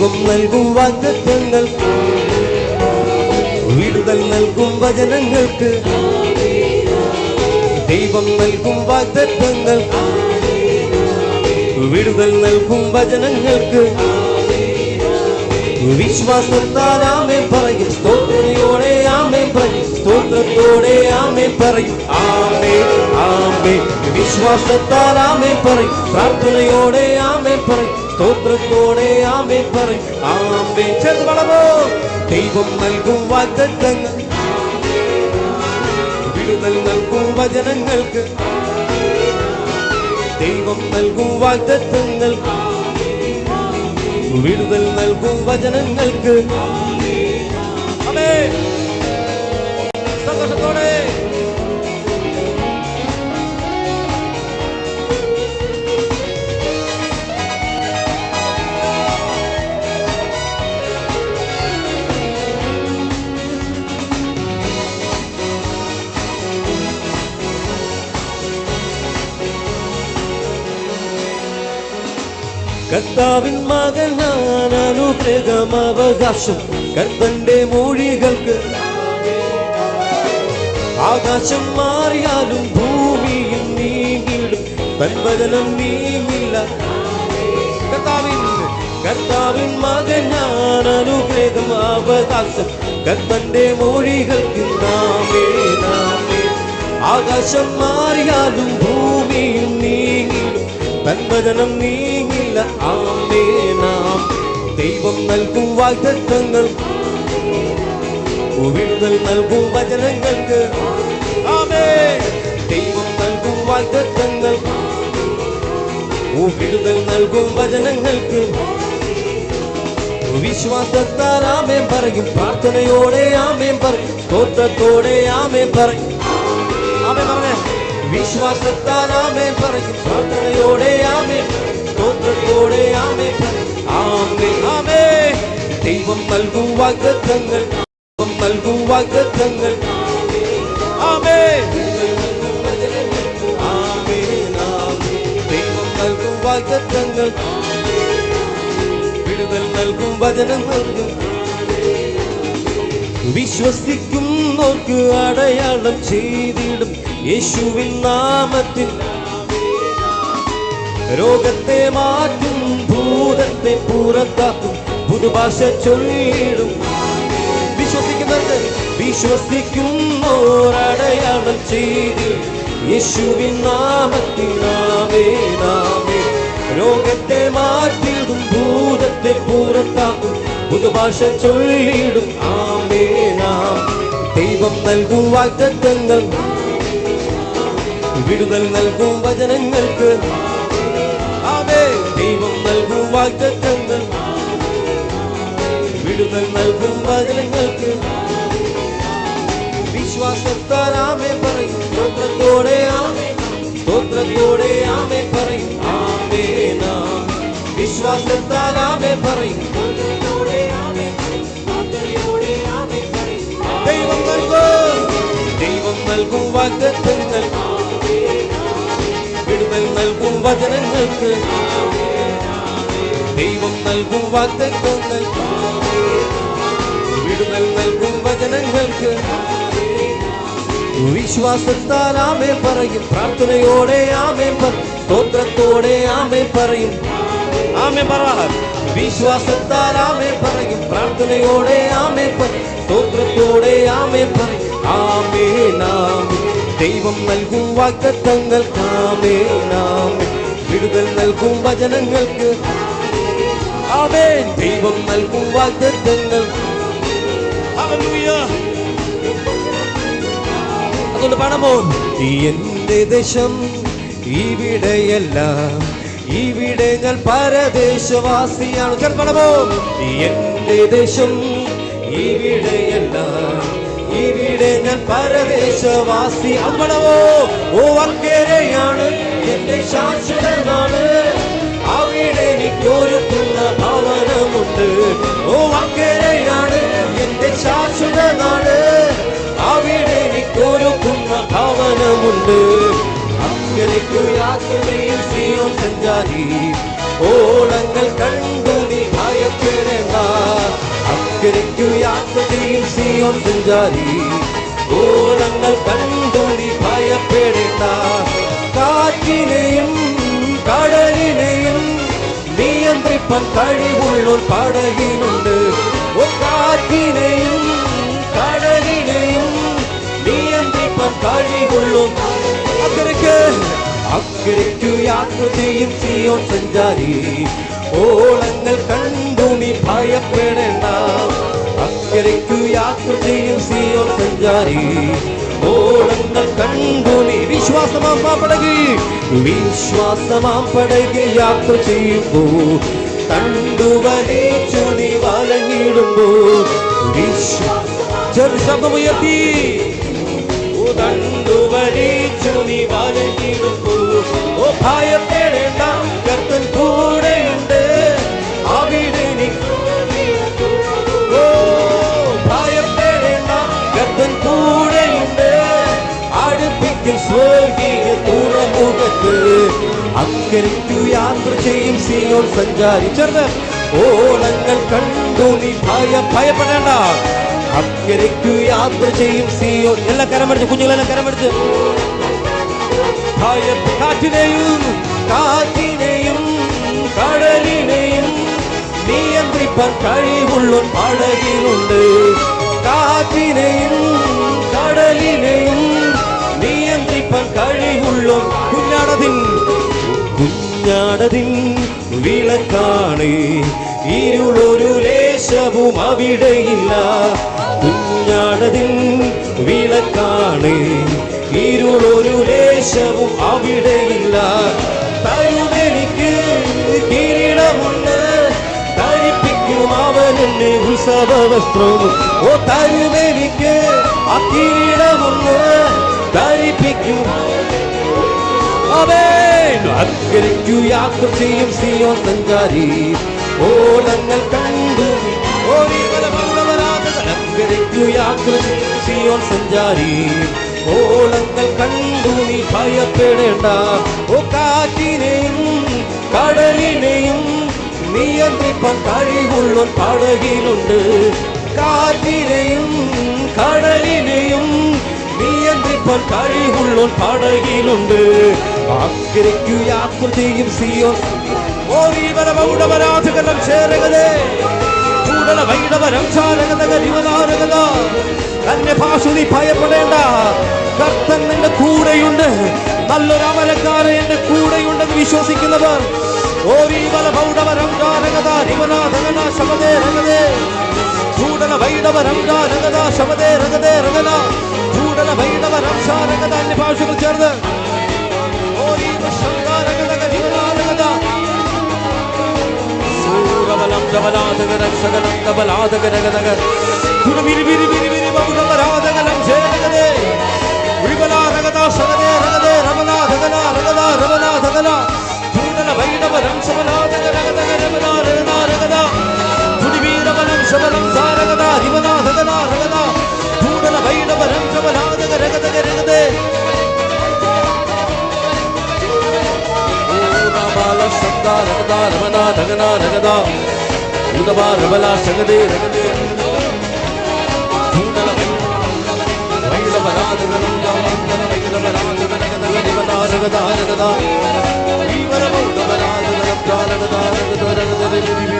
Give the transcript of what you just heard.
ദൈവം നൽകും വാഗ്ദത്വങ്ങൾ വിടുതൽ നൽകും വചനങ്ങൾക്ക് ദൈവം നൽകും വാഗ്ദത്വങ്ങൾ വിടുതൽ നൽകും വചനങ്ങൾക്ക് വിശ്വാസത്താൽ ആമേ പറയും സ്തോത്രയോടെ ആമേ പറയും സ്തോത്രത്തോടെ ആമേ പറയും ആമേ ആമേ വിശ്വാസത്താൽ ആമേ പറയും പ്രാർത്ഥനയോടെ ആമേ പറയും സ്തോത്രത്തോടെ ആമേ പറയും ആമേ. ചെറു വളമോ ദൈവം നൽകും വാഗ്ദത്തങ്ങൾ വിടുതൽ നൽകും വചനങ്ങൾക്ക്. ദൈവം നൽകും വാഗ്ദത്തങ്ങൾ വിടുതൽ നൽകും വചനങ്ങൾക്ക്. ആമേൻ. സന്തോഷത്തോടെ. കർത്താവിൻ മകനാണ് അനുഗ്രഹം അവകാശം. കർത്തന്റെ മൊഴികൾക്ക് ആകാശം മാറിയാലും ഭൂമിയിൽ നീങ്ങിടും തൻവചനം നീങ്ങില്ല. കർത്താവിൻ കർത്താവിൻ മകനാണ് അനുഗ്രഹം അവകാശം. കർത്തന്റെ മൊഴികൾക്ക് നാമേ നാമേ. ആകാശം മാറിയാലും ഭൂമിയിൽ നീങ്ങിടും തൻവചനം നീങ്ങില്ല ആമേ നാം ദൈവം നൽകും വാഗ്ദത്തങ്ങൾ. വിടുതൽ നൽകും വചനങ്ങൾക്ക്. ആമേ. ദൈവം നൽകും വാഗ്ദത്തങ്ങൾ. വിടുതൽ നൽകും വചനങ്ങൾക്ക്. വിശ്വാസത്താൽ ആമേൻ പറയും. പ്രാർത്ഥനയോടെ ആമേൻ പറയും. സ്തോത്രത്തോടെ ആമേൻ പറയും. ആമേൻ പറഞ്ഞേ. വിശ്വാസത്താൽ ആമേൻ പറയും. പ്രാർത്ഥനയോടെ ആമേൻ പറയും. സ്തോത്രത്തോടെ ആമേൻ പറയും ആമേ ആമേ ദൈവം നൽകും വാഗ്ദത്തങ്ങൾ ദൈവം നൽകും വാഗ്ദത്തങ്ങൾ ആമേ ആമേൻ, ആമേൻ. ദൈവം നൽകും വാഗ്ദത്തങ്ങൾ വിടുതൽ നൽകും വചനം നൽകും വിശ്വസിക്കുന്നവർക്ക് അടയാളം ചെയ്തിടും യേശുവിൻ നാമത്തിൽ രോഗത്തെ മാറ്റും ഭൂതത്തെ പുറത്താക്കും പുതുഭാഷ ചൊല്ലിടും വിശ്വസിക്കുന്നവർക്ക് വിശ്വസിക്കുന്നോരടയാളം ചെയ്ത് യേശുവിൻ നാമത്തിൽ നാമേ നാമേ. രോഗത്തെ മാറ്റിടും ഭൂതത്തെ പുറത്താക്കും പുതുഭാഷ ചൊല്ലിടും ആമേ നാം ദൈവം നൽകും വാഗ്ദത്തങ്ങൾ. വിടുതൽ നൽകും വചനങ്ങൾക്ക്. ദൈവം നൽകും വാഗ്ദത്തങ്ങൾ. വിടുതൽ നൽകും വചനങ്ങൾക്ക് വിശ്വാസത്താൽ ആമേ പറയും. സ്തോത്രത്തോടെ ആമേ സ്തോത്രത്തോടെ ആമേ പറയും. ആമേ നാം വിശ്വാസത്താൽ ആമേ പറയും. ദൈവം നൽകും. ദൈവം നൽകും വാഗ്ദത്തങ്ങൾ. വിടുതൽ നൽകും വചനങ്ങൾക്ക്. ദൈവം നൽകും വാഗ്ദത്തങ്ങൾ വിടുതൽ നൽകും വചനങ്ങൾക്ക് വിശ്വാസത്താൽ ആമേ പറയും. പ്രാർത്ഥനയോടെ ആമേ സ്തോത്രത്തോടെ ആമേ പറയും. ആമേ പറ വിശ്വാസത്താൽ ആമേ പറയും. പ്രാർത്ഥനയോടെ ആമേ സ്തോത്രത്തോടെ ആമേ പറയും. ആമേ നാമേ. ദൈവം നൽകും വാഗ്ദത്തങ്ങൾ ആമേ നാമേ. വിടുതൽ നൽകും വചനങ്ങൾക്ക് ദൈവം നൽകും വാഗ്ദത്തങ്ങൾ. അതുകൊണ്ട് പണമോ എന്റെ ദേശം ഇവിടെയല്ല ഇവിടെ ഞാൻ പരദേശവാസിയാണ്. ചെറുപ്പണമോ എന്റെ ദേശം ഇവിടെയല്ല ഇവിടെ ഞാൻ പരദേശവാസി. അമ്പണമോ ഓ അക്കരെയാണ് എന്റെ ശാശ്വതമാണ് അവിടെ എനിക്കൊരുക്കുന്ന നാട് ഓ അങ്ങനെയാണ് എന്റെ ശാശ്വത നാട് അവിടെ എനിക്കൊരുക്കുന്ന ഭവനമുണ്ട് അങ്ങനെക്കു യാത്രയിൽ ചെയ്യും സഞ്ചാരി ഓളങ്ങൾ കണ്ടു നീ ഭയപ്പെടേണ്ട അങ്ങനെക്കു യാത്രയിൽ ചെയ്യും സഞ്ചാരി നിയന്ത്രിപ്പാൻ കഴിവുള്ളോർ പടകിലുണ്ട് ഓ കാറ്റിനെയും കടലിനെയും നിയന്ത്രിപ്പാൻ കഴിവുള്ളോർ അക്കരയ്ക്ക് അക്കരയ്ക്കു യാത്ര ചെയ്യും സിയോൻ സഞ്ചാരി ഓളങ്ങൾ കണ്ടു നീ ഭയപ്പെടേണ്ട അക്കരയ്ക്കു യാത്ര വിശ്വാസമാം പടകി യാത്ര ചെയ്യുമ്പോ കണ്ടുവലിച്ചു നീ വലങ്ങിടുമ്പോ വിശ്വാസ ചെറു ശബ്ദമുയർത്തി. ഉദണ്ടുവലിച്ചു നീ വലങ്ങിടുമ്പോ ഓ ഭയപ്പെടേണ്ട. അക്കരയ്ക്കു യാത്ര ചെയ്യും സിയോൻ സഞ്ചാരിച്ചത് ഓളങ്ങൾ കണ്ടു നീ ഭയ ഭയപ്പെടേണ്ട. അക്കരയ്ക്കു യാത്ര ചെയ്യും സിയോൻ എല്ലാം കരമടിച്ച് കുഞ്ഞുങ്ങളെല്ലാം കരമടിച്ച്. കാറ്റിനെയും കാറ്റിനെയും കടലിനെയും നിയന്ത്രിപ്പാൻ കഴിവുള്ള പടകിലുണ്ട്. കാറ്റിനെയും കടലിനെയും നിയന്ത്രിപ്പാൻ കഴിവുള്ള കുഞ്ഞാടതിൻ. കുഞ്ഞാടതിൻ വിളക്കാണ്. ഇരുളൊരു ലേശവും അവിടെയില്ല. കുഞ്ഞാടതിൻ വിളക്കാണ്. ഇരുളൊരു ലേശവും അവിടെയില്ല. തരുമെനിക്ക് കിരീടമുണ്ട്. തരിപ്പിക്കും അവൻ എന്നെ ഉത്സവ വസ്ത്രം ഓ തരുമെനിക്ക് ആ കിരീടമുണ്ട്. ധരിപ്പിക്കും അവൻ അക്കരയ്ക്കു യാത്ര ചെയ്യും സിയോൻ സഞ്ചാരി ഓളങ്ങൾ കണ്ടു അക്കരയ്ക്കു യാത്ര ചെയ്യും സിയോൻ സഞ്ചാരി ഓളങ്ങൾ കണ്ടു നീ ഭയപ്പെടേണ്ട ഓ കാറ്റിനെയും കടലിനെയും നിയന്ത്രിപ്പാൻ കഴിവുള്ള പടകിലുണ്ട് കാറ്റിനെയും നിയന്ത്രിപ്പാൻ കഴിവുള്ള പടകിലുണ്ട്. അക്കരയ്ക്കു യാത്ര ചെയ്യും സിയോ ഓരീവരമൗഢവരാധകലം ചേരകതേ കൂടല വൈടവരം ചാരകതക ദിവനാരകത തന്നെ ഭാഷുതി ഭയപ്പെടേണ്ട. കർത്തൻ നിന്റെ കൂടെയുണ്ട്. നല്ലൊരു അമരക്കാരൻ എന്റെ കൂടെയുണ്ടെന്ന് വിശ്വസിക്കുന്നവർ. ഓരീവല പൗഡവരം ചാരകത ദിവനാഥകന ശബദേ രകതേ കൂടല വൈടവരം ചാരകത ശബദേ രകതേ രഗന ചൂടല വൈടവരം ശാരകത അന്യ ഭാഷകൾ ചേർന്ന് ഓരീവ ശങ്കാരകതക ദിവനാരകത സൂരബലം ജബലാതകരം ശകലം കബലാതകരകതക ഗുണവിരി വിരി വിരി വിരി ബഹുഡവരാതകലം ജയകതേ വിബലാരകത ശകതേ രകതേ രമനാഥകന രകത രമനാഥകന ചൂടല വൈഡവരം ശബലാതകരകതക രമനാ రమదా రమదా రగనా రగదా ఉదబా రబలా సగదే రగదే రగదా రగదా రగదా రగదా రగదా